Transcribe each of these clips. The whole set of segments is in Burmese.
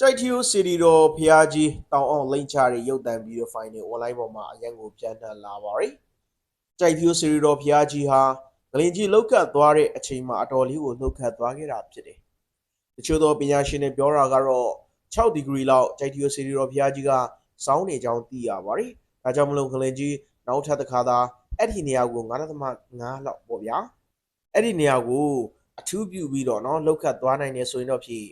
ကြိုက်ထီယိုစီရီတော်ဖျားကြီးတောင်အောင်လိမ့်ချတဲ့ရုပ်တံဗီဒီယိုဖိုင်တွေ online ပေါ်မှာအရန်ကိုပြန်နှံလာပါတယ်။ကြိုက်ထီယိုစီရီတော်ဖျားကြီးဟာဂလင်ကြီးလောက်ကတ်သွားတဲ့အချိန်မှာအတော်လေးကိုလှုပ်ခတ်သွားခဲ့တာဖြစ်တယ်။တချို့သောပညာရှင်တွေပြောတာကတော့6ဒီဂရီလောက်ကြိုက်ထီယိုစီရီတော်ဖျားကြီးကစောင်းနေကြောင်းသိရပါတယ်။ဒါကြောင့်မလို့ဂလင်ကြီးနောက်ထပ်တစ်ခါသာအဲ့ဒီနေရာကို9.5လောက်ပေါ့ဗျာ။အဲ့ဒီနေရာကိုအထူးပြုပြီးတော့เนาะလှုပ်ခတ်သွားနိုင်နေဆိုရင်တော့ဖြစ်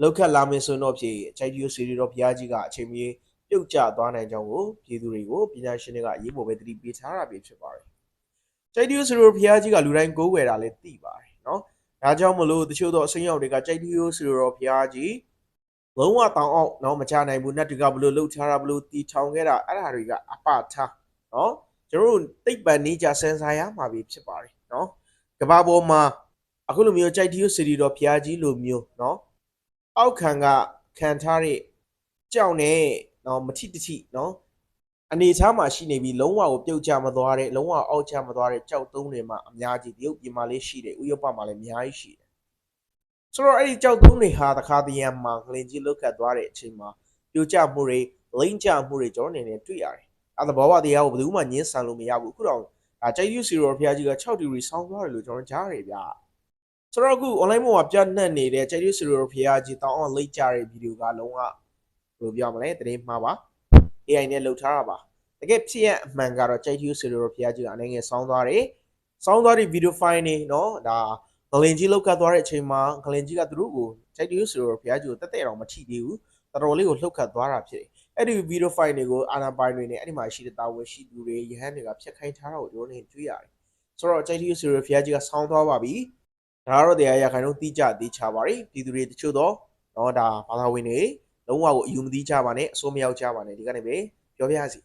လောက်ခတ်လာမယ်ဆိုရင်တော့ဖြင့်အချိုက်ဒီယိုစီရီတော့ဘုရားကြီးကအချိန်မီပြုတ်ကျသွားနိုင်ကြောင်းကိုပြည်သူတွေကိုပညာရှင်တွေကအရေးပေါ်ပဲသတိပေးထားတာပဲဖြစ်ပါတယ်။ချိုက်ဒီယိုစီရီဘုရားကြီးကလူတိုင်းကိုးကွယ်တာလည်းသိပါတယ်နော်။ဒါကြောင့်မလို့တချို့သောအစိမ်းရောက်တွေကချိုက်ဒီယိုစီရီဘုရားကြီးလုံးဝတောင်အောင်နော်မချနိုင်ဘူးနတ်တွေကဘလို့လှုပ်ထားတာဘလို့တီထောင်ခဲ့တာအဲ့ဒါတွေကအပထားနော်ကျွန်တော်တို့တိတ်ပန်နေကြစင်စားရမှာပဲဖြစ်ပါတယ်နော်။ကဘာပေါ်မှာအခုလိုမျိုးချိုက်ဒီယိုစီရီတော်ဘုရားကြီးလိုမျိုးနော် အောက်ခံကခံထားတဲ့ကြောက်နဲ့နော်မထိတထိနော်အနေချားမှာရှိနေပြီးလုံးဝကိုပြုတ်ကျမသွားတဲ့လုံးဝအောက်ကျမသွားတဲ့ကြောက်သုံးတွေမှာအများကြီးတရုတ်ပြည်မှာလေးရှိတယ်ဥရောပမှာလည်းအများကြီးရှိတယ်ဆိုတော့အဲ့ဒီကြောက်သုံးတွေဟာတခါတရံမှာဂလင်ကြီးလုတ်ခတ်သွားတဲ့အချိန်မှာပြုတ်ကျမှုတွေလိမ့်ကျမှုတွေကျွန်တော်အနေနဲ့တွေ့ရတယ်အဲ့ဒါဘောဘတရားကိုဘယ်သူမှညှင်းဆန်လို့မရဘူးအခုတော့ဒါကျိုက်ယူစီရောဖျားကြီးက6ဒီဂရီဆောင်းသွားတယ်လို့ကျွန်တော်ကြားရတယ်ဗျာ ဆိုတော့အခု online ပေါ်မှာပြတ်နှက်နေတဲ့ Cherry Serial ဖျားကြီးတောင်းအောင်လိတ်ကြတဲ့ဗီဒီယိုကလုံးဝဘယ်လိုပြောမလဲတရင်မှားပါ AI နဲ့လုပ်ထားတာပါတကယ်ဖြစ်ရအမှန်ကတော့ Cherry Serial ဖျားကြီးကအနေငယ်ဆောင်းသွားတယ်ဆောင်းသွားတဲ့ဗီဒီယိုဖိုင်နေเนาะဒါဂလင်ကြီးလောက်ကတ်သွားတဲ့အချိန်မှာဂလင်ကြီးကသူတို့ကို Cherry Serial ဖျားကြီးကိုတက်တဲ့တော့မထိသေးဘူးတော်တော်လေးကိုလှုပ်ခတ်သွားတာဖြစ်တယ်အဲ့ဒီဗီဒီယိုဖိုင်တွေကိုအာနာပိုင်တွေနဲ့အဲ့ဒီမှာရှိတဲ့တာဝန်ရှိသူတွေရဟန်းတွေကဖျက်ခိုင်းထားတာကိုကျွန်တော်တို့တွေ့ရတယ်ဆိုတော့ Cherry Serial ဖျားကြီးကဆောင်းသွားပါပြီ ဒါကတော့တရားရခိုင်တော့တိကျတိချပါရီပြည်သူတွေတချို့တော့တော့ဒါဘာသာဝင်တွေလုံးဝကိုအယူမသိကြပါနဲ့အစိုးမရောက်ကြပါနဲ့ဒီကနေ့ပဲပြောပြစီ